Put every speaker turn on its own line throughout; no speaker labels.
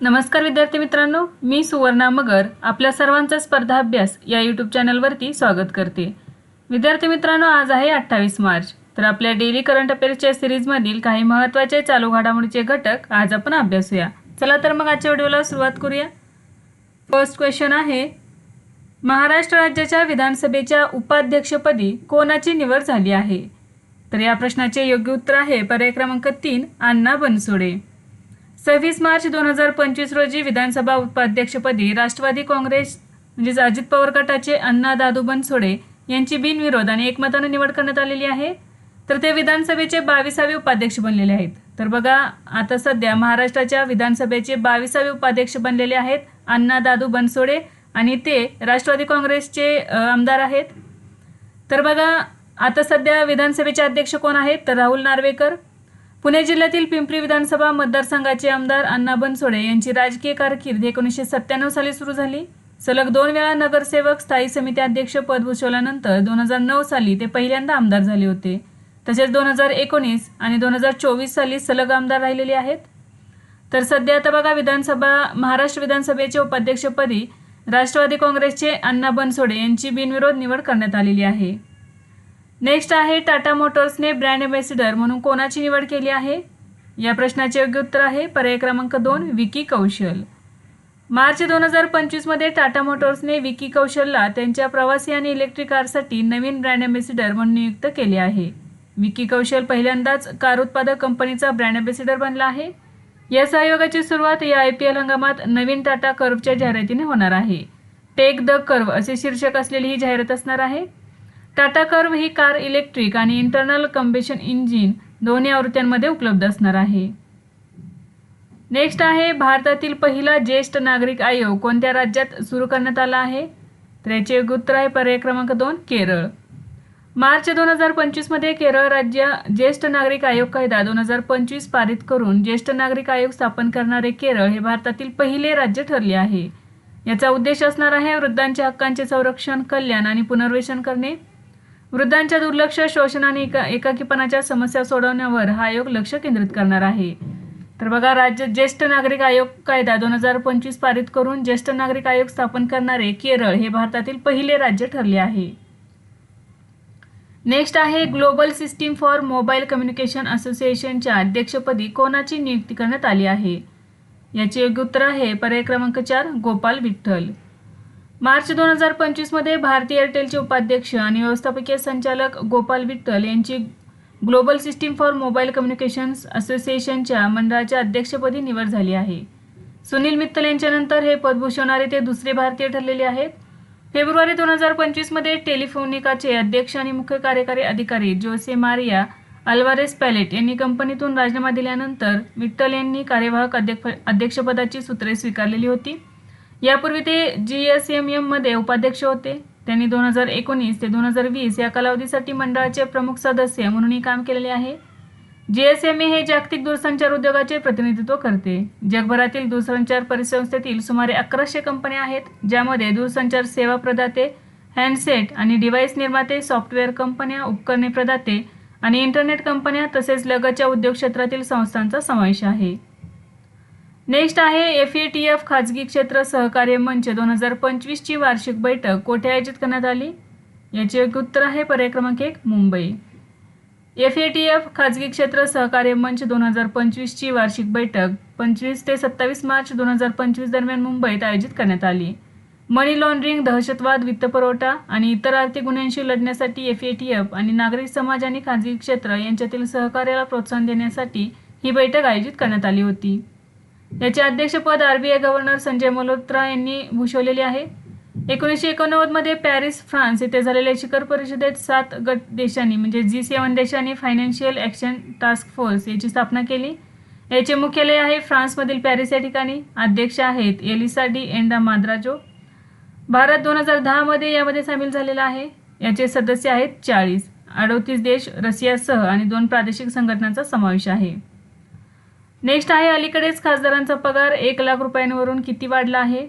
नमस्कार विद्यार्थी मित्रांनो मी सुवर्णा मगर आपल्या सर्वांचा स्पर्धा अभ्यास या यूट्यूब चॅनलवरती स्वागत करते. विद्यार्थी मित्रांनो आज आहे अठ्ठावीस मार्च तर आपल्या डेली करंट अफेअर्सच्या सिरीजमधील काही महत्त्वाचे चालू घडामोडीचे घटक आज आपण अभ्यासूया. चला तर मग आजच्या व्हिडिओला सुरुवात करूया. फर्स्ट क्वेश्चन आहे महाराष्ट्र राज्याच्या विधानसभेच्या उपाध्यक्षपदी कोणाची निवड झाली आहे? तर या प्रश्नाचे योग्य उत्तर आहे पर्याय क्रमांक तीन अण्णा बनसोडे. सव्वीस मार्च दोन हजार पंचवीस रोजी विधानसभा उपाध्यक्षपदी राष्ट्रवादी काँग्रेस म्हणजेच अजित पवार गटाचे अण्णा दादू बनसोडे यांची बिनविरोध आणि एकमताने निवड करण्यात आलेली आहे. तर ते विधानसभेचे बावीसावे उपाध्यक्ष बनलेले आहेत. तर बघा आता सध्या महाराष्ट्राच्या विधानसभेचे बावीसावे उपाध्यक्ष बनलेले आहेत अण्णा दादू बनसोडे आणि ते राष्ट्रवादी काँग्रेसचे आमदार आहेत. तर बघा आता सध्या विधानसभेचे अध्यक्ष कोण आहेत? तर राहुल नार्वेकर. पुणे जिल्ह्यातील पिंपरी विधानसभा मतदारसंघाचे आमदार अण्णा बनसोडे यांची राजकीय कारकीर्द एकोणीसशे सत्त्याण्णव साली सुरू झाली. सलग दोन वेळा नगरसेवक स्थायी समिती अध्यक्ष पद भूषवल्यानंतर दोन हजार नऊ साली ते पहिल्यांदा आमदार झाले होते. तसेच दोन हजार एकोणीस आणि दोन हजार चोवीस साली सलग आमदार राहिलेले आहेत. तर सध्या आता बघा विधानसभा महाराष्ट्र विधानसभेचे उपाध्यक्षपदी राष्ट्रवादी काँग्रेसचे अण्णा बनसोडे यांची बिनविरोध निवड करण्यात आलेली आहे. नेक्स्ट आहे टाटा मोटर्सने ब्रँड अँबॅसिडर म्हणून कोणाची निवड केली आहे? या प्रश्नाचे योग्य उत्तर आहे पर्याय क्रमांक दोन विकी कौशल. मार्च दोन हजार पंचवीसमध्ये टाटा मोटर्सने विकी कौशलला त्यांच्या प्रवासी आणि इलेक्ट्रिक कारसाठी नवीन ब्रँड अँबॅसिडर म्हणून नियुक्त केले आहे. विकी कौशल पहिल्यांदाच कार उत्पादक कंपनीचा ब्रँड अँबॅसिडर बनला आहे. या सहयोगाची सुरुवात या आय पी एल हंगामात नवीन टाटा कर्वच्या जाहिरातीने होणार आहे. टेक द कर्व असे शीर्षक असलेली ही जाहिरात असणार आहे. टाटा कर्व ही कार इलेक्ट्रिक आणि इंटरनल कंबेशन इंजिन दोन्ही आवृत्त्यांमध्ये उपलब्ध असणार आहे. नेक्स्ट आहे भारतातील पहिला ज्येष्ठ नागरिक आयोग कोणत्या राज्यात सुरू करण्यात आला आहे? तर याचे उत्तर आहे पर्याय क्रमांक दोन केरळ. मार्च दोन हजार पंचवीसमध्ये केरळ राज्य ज्येष्ठ नागरिक आयोग कायदा दोन हजार पंचवीस पारित करून ज्येष्ठ नागरिक आयोग स्थापन करणारे केरळ हे भारतातील पहिले राज्य ठरले आहे. याचा उद्देश असणार आहे वृद्धांच्या हक्कांचे संरक्षण कल्याण आणि पुनर्वेशन करणे. वृद्धांच्या दुर्लक्ष शोषण आणि एका एकाकीपणाच्या समस्या सोडवण्यावर हा आयोग लक्ष केंद्रित करणार आहे. तर बघा राज्य ज्येष्ठ नागरिक आयोग कायदा दोन हजार पंचवीस पारित करून ज्येष्ठ नागरिक आयोग स्थापन करणारे केरळ हे भारतातील पहिले राज्य ठरले आहे. नेक्स्ट आहे global system for mobile communication असोसिएशनच्या अध्यक्षपदी कोणाची नियुक्ती करण्यात आली आहे? याचे योग्य उत्तर आहे पर्याय क्रमांक चार गोपाल विठ्ठल. मार्च दोन हजार पंचवीसमध्ये भारती एअरटेलचे उपाध्यक्ष आणि व्यवस्थापकीय संचालक गोपाल विठ्ठल यांची global system for mobile communications असोसिएशनच्या मंडळाच्या अध्यक्षपदी निवड झाली आहे. सुनील मित्तल यांच्यानंतर हे पद भूषवणारे ते दुसरे भारतीय ठरलेले आहेत. फेब्रुवारी दोन हजार पंचवीसमध्ये टेलिफोनिकाचे अध्यक्ष आणि मुख्य कार्यकारी अधिकारी जोसे मारिया अल्वारेस पॅलेट यांनी कंपनीतून राजीनामा दिल्यानंतर विठ्ठल यांनी कार्यवाहक अध्यक्ष अध्यक्षपदाची सूत्रे स्वीकारलेली होती. यापूर्वी ते जी एस एम एममध्ये उपाध्यक्ष होते. त्यांनी दोन हजार एकोणीस ते दोन हजार वीस या कालावधीसाठी मंडळाचे प्रमुख सदस्य म्हणूनही काम केलेले आहे. जी एस एम ए हे जागतिक दूरसंचार उद्योगाचे प्रतिनिधित्व करते. जगभरातील दूरसंचार परिसंस्थेतील सुमारे अकराशे कंपन्या आहेत ज्यामध्ये दूरसंचार सेवा प्रदाते हँडसेट आणि डिव्हाइस निर्माते सॉफ्टवेअर कंपन्या उपकरणे प्रदाते आणि इंटरनेट कंपन्या तसेच लगतच्या उद्योग क्षेत्रातील संस्थांचा समावेश आहे. नेक्स्ट आहे एफ ए टी एफ खाजगी क्षेत्र सहकार्य मंच. दोन हजार पंचवीसची वार्षिक बैठक कोठे आयोजित करण्यात आली? याचे योग्य उत्तर आहे पर्याय क्रमांक एक Mumbai. F A T F खाजगी क्षेत्र सहकार्य मंच दोन हजार पंचवीसची वार्षिक बैठक पंचवीस ते सत्तावीस मार्च दोन हजार पंचवीस दरम्यान मुंबईत आयोजित करण्यात आली. मनी लॉन्ड्रिंग दहशतवाद वित्तपुरवठा आणि इतर आर्थिक गुन्ह्यांशी लढण्यासाठी एफ ए टी एफ आणि नागरिक समाज आणि खाजगी क्षेत्र यांच्यातील सहकार्याला प्रोत्साहन देण्यासाठी ही बैठक आयोजित करण्यात आली होती. याचे अध्यक्षपद आरबीआय गव्हर्नर संजय मल्होत्रा यांनी भूषवलेले आहे. एकोणीसशे एकोणनव्वदमध्ये पॅरिस फ्रान्स येथे झालेल्या शिखर परिषदेत सात गट देशांनी म्हणजे जी सेवन देशांनी फायनान्शियल ॲक्शन टास्क फोर्स याची स्थापना केली. याचे मुख्यालय आहे फ्रान्समधील पॅरिस या ठिकाणी. अध्यक्ष आहेत Elisa de Anda Madrazo. Bharat दोन हजार दहामध्ये यामध्ये सामील झालेला आहे. याचे सदस्य आहेत चाळीस. अडोतीस देश रशियासह आणि दोन प्रादेशिक संघटनांचा समावेश आहे. नेक्स्ट आहे अलीकडेच खासदारांचा पगार एक लाख रुपयांवरून किती वाढला आहे?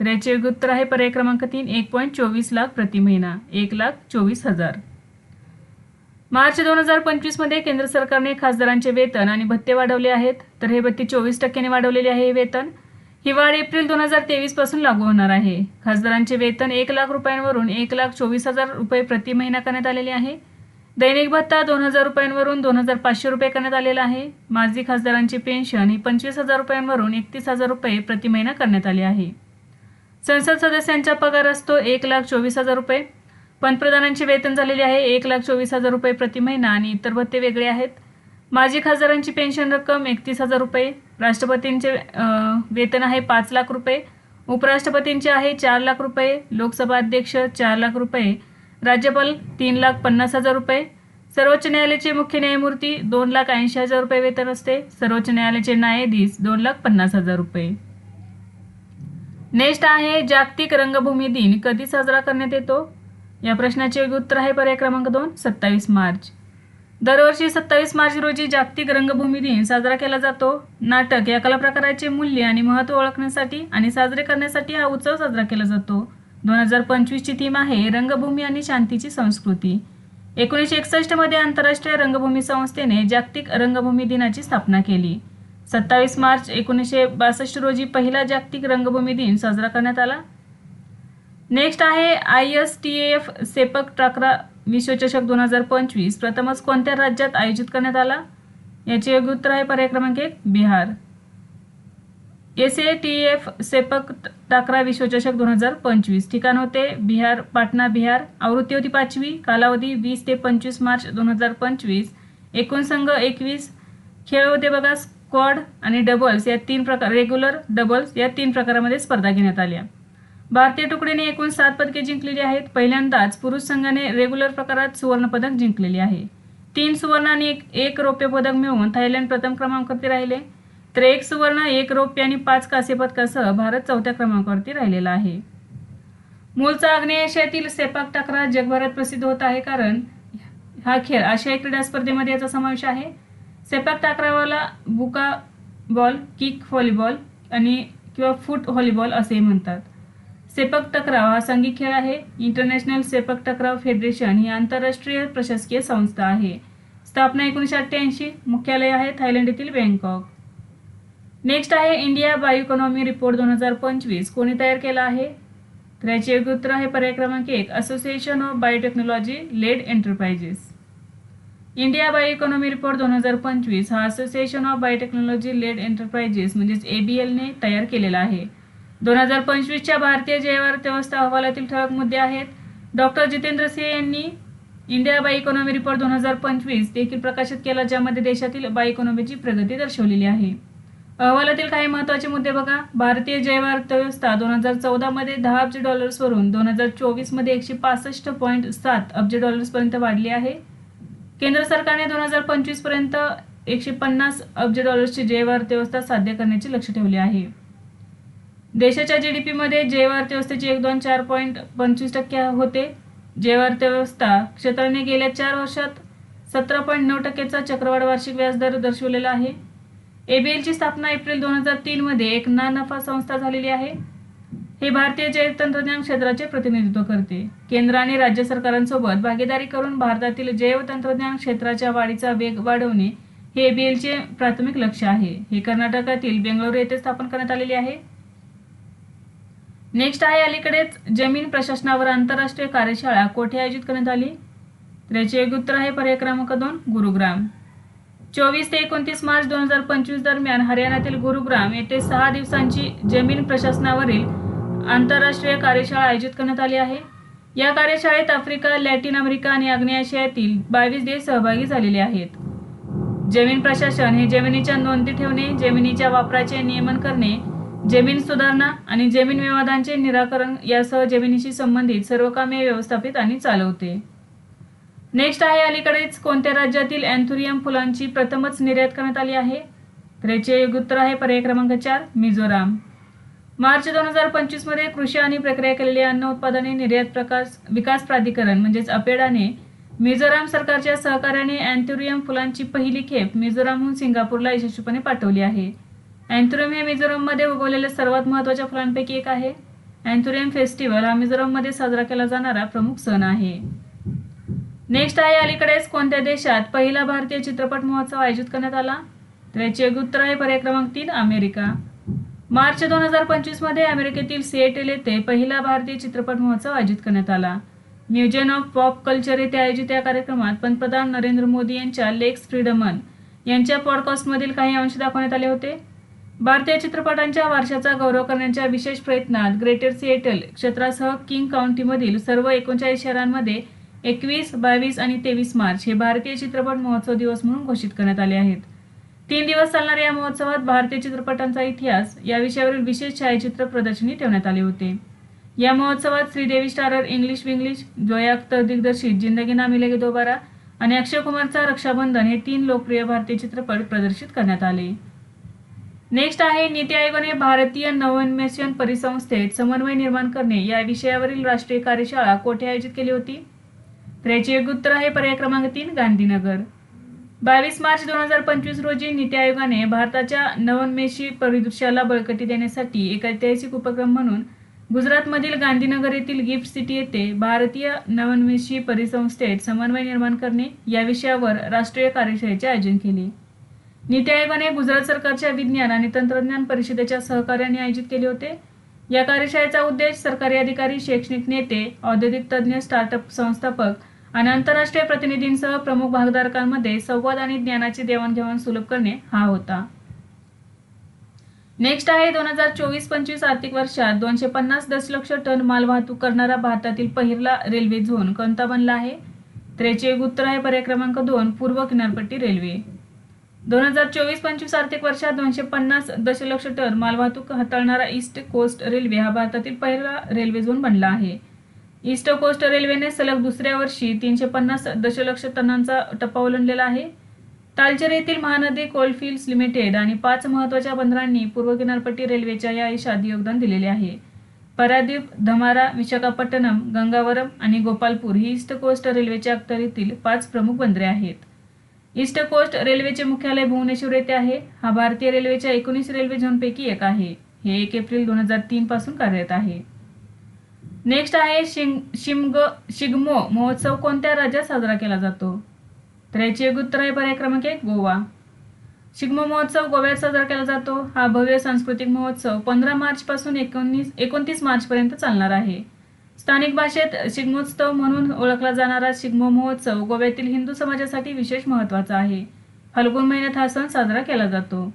तर याचे योग्य उत्तर आहे पर्याय क्रमांक तीन एक पॉईंट चोवीस लाख प्रति महिना एक लाख चोवीस हजार. मार्च दोन हजार पंचवीसमध्ये केंद्र सरकारने खासदारांचे वेतन आणि भत्ते वाढवले आहेत. तर हे भत्ते चोवीस टक्क्याने वाढवलेले आहे हे वेतन. ही वाढ एप्रिल दोन हजार तेवीसपासून लागू होणार आहे. खासदारांचे वेतन एक लाख रुपयांवरून एक लाख चोवीस हजार रुपये प्रति महिना करण्यात आलेले आहे. दैनिक भत्ता दोन हजार रुपयांवरून दोन हजार पाचशे रुपये करण्यात आलेला आहे. माजी खासदारांची पेन्शन ही पंचवीस हजार रुपयांवरून एकतीस हजार रुपये प्रति महिना करण्यात आली आहे. संसद सदस्यांचा पगार असतो एक लाख चोवीस हजार रुपये. पंतप्रधानांचे वेतन झालेले आहे एक लाख चोवीस हजार रुपये प्रति महिना आणि इतर भत्ते वेगळे आहेत. माजी खासदारांची पेन्शन रक्कम एकतीस हजार रुपये. राष्ट्रपतींचे वेतन आहे पाच लाख रुपये. उपराष्ट्रपतींचे आहे चार लाख रुपये. लोकसभा अध्यक्ष चार लाख रुपये. राज्यपाल तीन लाख पन्नास हजार रुपये. सर्वोच्च न्यायालयाचे मुख्य न्यायमूर्ती दोन लाख ऐंशी हजार रुपये वेतन असते. सर्वोच्च न्यायालयाचे न्यायाधीश दोन लाख पन्नास हजार रुपये. नेक्स्ट आहे जागतिक रंगभूमी दिन कधी साजरा करण्यात येतो? या प्रश्नाचे योग्य उत्तर आहे पर्याय क्रमांक दोन सत्तावीस मार्च. दरवर्षी सत्तावीस मार्च रोजी जागतिक रंगभूमी दिन साजरा केला जातो. नाटक या कलाप्रकाराचे मूल्य आणि महत्त्व ओळखण्यासाठी आणि साजरे करण्यासाठी हा उत्सव साजरा केला जातो. दोन हजार पंचवीसची थीम आहे रंगभूमी आणि शांतीची संस्कृती. एकोणीसशे एकसष्टमध्ये आंतरराष्ट्रीय रंगभूमी संस्थेने जागतिक रंगभूमी दिनाची स्थापना केली. सत्तावीस मार्च एकोणीसशे बासष्ट रोजी पहिला जागतिक रंगभूमी दिन साजरा करण्यात आला. नेक्स्ट आहे I S T F sepak takraw विश्वचषक दोन हजार पंचवीस. प्रथमच कोणत्या राज्यात आयोजित करण्यात आला? याचे योग्य उत्तर आहे पर्याय क्रमांक एक Bihar. S A T F sepak takraw विश्वचषक दोन हजार पंचवीस. ठिकाण होते बिहार पाटणा बिहार. आवृत्ती होती पाचवी कालावधी वीस ते पंचवीस मार्च दोन हजार पंचवीस. एकूण संघ एकवीस. खेळ होते बघा स्क्वॉड आणि डबल्स या तीन प्रकार रेग्युलर डबल्स या तीन प्रकारामध्ये स्पर्धा घेण्यात आल्या. भारतीय तुकडीने एकूण सात पदके जिंकलेली आहेत. पहिल्यांदाच पुरुष संघाने रेग्युलर प्रकारात सुवर्णपदक जिंकलेले आहे. तीन सुवर्ण आणि एक एक रौप्य पदक मिळवून थायलंड प्रथम क्रमांकावरती राहिले. तर एक सुवर्ण एक रौप्य आणि पाच कांस्य पदकासह भारत चौथ्या क्रमांकावरती राहिलेला आहे. मूळचा आग्नेयशियातील सेपाक टाकरा जगभरात प्रसिद्ध होत आहे कारण हा खेळ आशियाई क्रीडा स्पर्धेमध्ये याचा समावेश आहे. सेपाक टाकरावाला बुका बॉल किक व्हॉलीबॉल आणि किंवा फूट व्हॉलीबॉल असेही म्हणतात. सेपक टकराव हा संघिक खेळ आहे. इंटरनॅशनल सेपक टकराव फेडरेशन ही आंतरराष्ट्रीय प्रशासकीय संस्था आहे. स्थापना एकोणीसशे अठ्ठ्याऐंशी मुख्यालय आहे थायलंड येथील बँकॉक. नेक्स्ट आहे इंडिया बायो इकॉनॉमी रिपोर्ट दोन हजार पंचवीस. कोणी तयार केला आहे? तर याचे योग्य उत्तर आहे पर्याय क्रमांक एक association of biotechnology led enterprises India bio economy report दोन हजार पंचवीस हा association of biotechnology led enterprises म्हणजेच ए बी एलने तयार केलेला आहे. दोन हजार पंचवीसच्या भारतीय जैव अर्थव्यवस्था अहवालातील ठळक मुद्दे आहेत. डॉक्टर जितेंद्र सिंह यांनी इंडिया बाय इकॉनॉमी रिपोर्ट दोन हजार पंचवीस देखील प्रकाशित केला ज्यामध्ये देशातील बाय इकॉनॉमीची प्रगती दर्शवलेली आहे. अहवालातील काही महत्त्वाचे मुद्दे बघा. भारतीय जैव अर्थव्यवस्था दोन हजार चौदामध्ये दहा अब्ज डॉलर्सवरून दोन हजार चोवीसमध्ये एकशे पासष्ट पॉईंट सात अब्ज डॉलर्सपर्यंत वाढली आहे. केंद्र सरकारने दोन हजार पंचवीसपर्यंत एकशे पन्नास अब्ज डॉलर्सची जैव अर्थव्यवस्था साध्य करण्याचे लक्ष ठेवले आहे. देशाच्या जी डी पीमध्ये जैव अर्थव्यवस्थेचे दोन चार पॉईंट पंचवीस टक्के होते. जैव अर्थव्यवस्था क्षेत्राने गेल्या चार वर्षात सतरा पॉईंट नऊ टक्केचा चक्रवाढ वार्षिक व्याजदर दर्शवलेला आहे. एबीएलची स्थापना एप्रिल दोन हजार तीनमध्ये एक ना नफा संस्था झालेली आहे. हे भारतीय जैव तंत्रज्ञान क्षेत्राचे प्रतिनिधित्व करते. केंद्र आणि राज्य सरकारांसोबत भागीदारी करून भारतातील जैव तंत्रज्ञान क्षेत्राच्या वाढीचा वेग वाढवणे हे एबीएलचे प्राथमिक लक्ष आहे. हे कर्नाटकातील बेंगळुरू येथे स्थापन करण्यात आलेले आहे. नेक्स्ट आहे अलीकडेच जमीन प्रशासनावर आंतरराष्ट्रीय कार्यशाळा कोठे आयोजित करण्यात आली? त्याचे एक योग्य उत्तर आहे पर्याय क्रमांक दोन गुरुग्राम. चोवीस ते एकोणतीस मार्च दोन हजार पंचवीस दरम्यान हरियाणातील गुरुग्राम येथे सहा दिवसांची जमीन प्रशासनावरील आंतरराष्ट्रीय कार्यशाळा आयोजित करण्यात आली आहे. या कार्यशाळेत आफ्रिका लॅटिन अमेरिका आणि आग्नेय आशियातील बावीस देश सहभागी झालेले आहेत. जमीन प्रशासन हे जमिनीच्या नोंदी ठेवणे जमिनीच्या वापराचे नियमन करणे जमीन सुधारणा आणि जमीन विवादांचे निराकरण यासह जमिनीशी संबंधित सर्व कामे व्यवस्थापित आणि चालवते. नेक्स्ट आहे अलीकडेच कोणत्या राज्यातील अँथुरियम फुलांची प्रथमच निर्यात करण्यात आली आहे? तर याचे योग्य उत्तर आहे पर्याय क्रमांक चार मिझोराम. मार्च दोन हजार पंचवीसमध्ये कृषी आणि प्रक्रिया केलेली अन्न उत्पादने निर्यात प्रकाश विकास प्राधिकरण म्हणजेच अपेडाने मिझोराम सरकारच्या सहकार्याने अँथुरियम फुलांची पहिली खेप मिझोरामहून सिंगापूरला यशस्वीपणे पाठवली आहे. अँथुरियम हे मिझोराममध्ये उगवलेल्या सर्वात महत्त्वाच्या फुलांपैकी एक आहे. अँथुरियम फेस्टिवल हा मिझोराममध्ये साजरा केला जाणारा प्रमुख सण आहे. नेक्स्ट आहे अलीकडेच कोणत्या देशात पहिला भारतीय चित्रपट महोत्सव आयोजित करण्यात आला? तर याचे उत्तर आहे पर्याय क्रमांक तीन अमेरिका. मार्च दोन हजार पंचवीसमध्ये अमेरिकेतील सिएटल येथे पहिला भारतीय चित्रपट महोत्सव आयोजित करण्यात आला. म्युझियम ऑफ पॉप कल्चर येथे आयोजित या कार्यक्रमात पंतप्रधान नरेंद्र मोदी यांच्या लेक्स फ्रीडमन यांच्या पॉडकास्टमधील काही अंश दाखवण्यात आले होते. भारतीय चित्रपटांच्या वारशाचा गौरव करण्याच्या विशेष प्रयत्नात ग्रेटर सिएटल क्षेत्रासह किंग काउंटीमधील सर्व एकोणचाळीस शहरांमध्ये एकवीस बावीस आणि तेवीस मार्च हे भारतीय चित्रपट महोत्सव दिवस म्हणून घोषित करण्यात आले आहेत. तीन दिवस चालणाऱ्या या महोत्सवात भारतीय चित्रपटांचा इतिहास या विषयावरील विशेष छायाचित्र प्रदर्शनी ठेवण्यात आले होते. या महोत्सवात श्रीदेवी स्टारर इंग्लिश विंग्लिश जोया अख्तर दिग्दर्शित जिंदगी ना मिलेगी दोबारा आणि अक्षय कुमारचा रक्षाबंधन हे तीन लोकप्रिय भारतीय चित्रपट प्रदर्शित करण्यात आले. नेक्स्ट आहे नीती आयोगाने भारतीय नवोन्मेषण परिसंस्थेत समन्वय निर्माण करणे या विषयावरील राष्ट्रीय कार्यशाळा कोठे आयोजित केली होती? तर याचे योग्य उत्तर आहे पर्याय क्रमांक तीन गांधीनगर. बावीस मार्च दोन हजार पंचवीस रोजी नीती आयोगाने भारताच्या नवोन्मेषी परिदृश्याला बळकटी देण्यासाठी एक ऐतिहासिक उपक्रम म्हणून गुजरातमधील गांधीनगर येथील गिफ्ट सिटी येथे भारतीय नवोन्मेषी परिसंस्थेत समन्वय निर्माण करणे या विषयावर राष्ट्रीय कार्यशाळेचे आयोजन केले. नीती आयोगाने गुजरात सरकारच्या विज्ञान आणि तंत्रज्ञान परिषदेच्या सहकार्याने आयोजित केले होते. या कार्यशाळेचा उद्देश सरकारी अधिकारी शैक्षणिक नेते औद्योगिक तज्ज्ञ स्टार्टअप संस्थापक आणि आंतरराष्ट्रीय प्रतिनिधींसह प्रमुख भागधारकांमध्ये संवाद आणि ज्ञानाची देवाणघेवाण सुलभ करणे हा होता. नेक्स्ट आहे दोन हजार चोवीस पंचवीस आर्थिक वर्षात दोनशे पन्नास दशलक्ष टन मालवाहतूक करणारा भारतातील पहिला रेल्वे झोन कोणता बनला आहे? तर उत्तर आहे पर्याय क्रमांक दोन पूर्व किनारपट्टी रेल्वे. दोन हजार चोवीस पंचवीस आर्थिक वर्षात दोनशे पन्नास दशलक्ष टन मालवाहतूक हाताळणारा ईस्ट कोस्ट रेल्वे हा भारतातील पहिला रेल्वे झोन बनला आहे. ईस्ट कोस्ट रेल्वेने सलग दुसऱ्या वर्षी तीनशे पन्नास दशलक्ष टनांचा टप्पा ओलांडलेला आहे. तालचेर येथील महानदी कोलफिल्ड्स लिमिटेड आणि पाच महत्त्वाच्या बंदरांनी पूर्व किनारपट्टी रेल्वेच्या या यशात योगदान दिलेले आहे. पराद्वीप धमारा विशाखापट्टणम गंगावरम आणि गोपालपूर ही ईस्ट कोस्ट रेल्वेच्या अखत्यारीतील पाच प्रमुख बंदरे आहेत. ईस्ट कोस्ट रेल्वेचे मुख्यालय भुवनेश्वर येथे आहे. हा भारतीय रेल्वेच्या एकोणीस रेल्वे झोनपैकी एक आहे. हे एक एप्रिल दोन हजार तीन पासून कार्यरत आहे. नेक्स्ट आहे शिंग शिमग शिगमो. महोत्सव कोणत्या राज्यात साजरा केला जातो? तर याची एक उत्तर आहे पर्याय क्रमांक एक गोवा. शिगमो महोत्सव गोव्यात साजरा केला जातो. हा भव्य सांस्कृतिक महोत्सव पंधरा मार्चपासून एकोणीस एकोणतीस मार्चपर्यंत चालणार आहे. स्थानिक भाषेत शिगमोत्सव म्हणून ओळखला जाणारा शिगमो महोत्सव गोव्यातील हिंदू समाजासाठी विशेष महत्त्वाचा आहे. फाल्गुन महिन्यात हा सण साजरा केला जातो.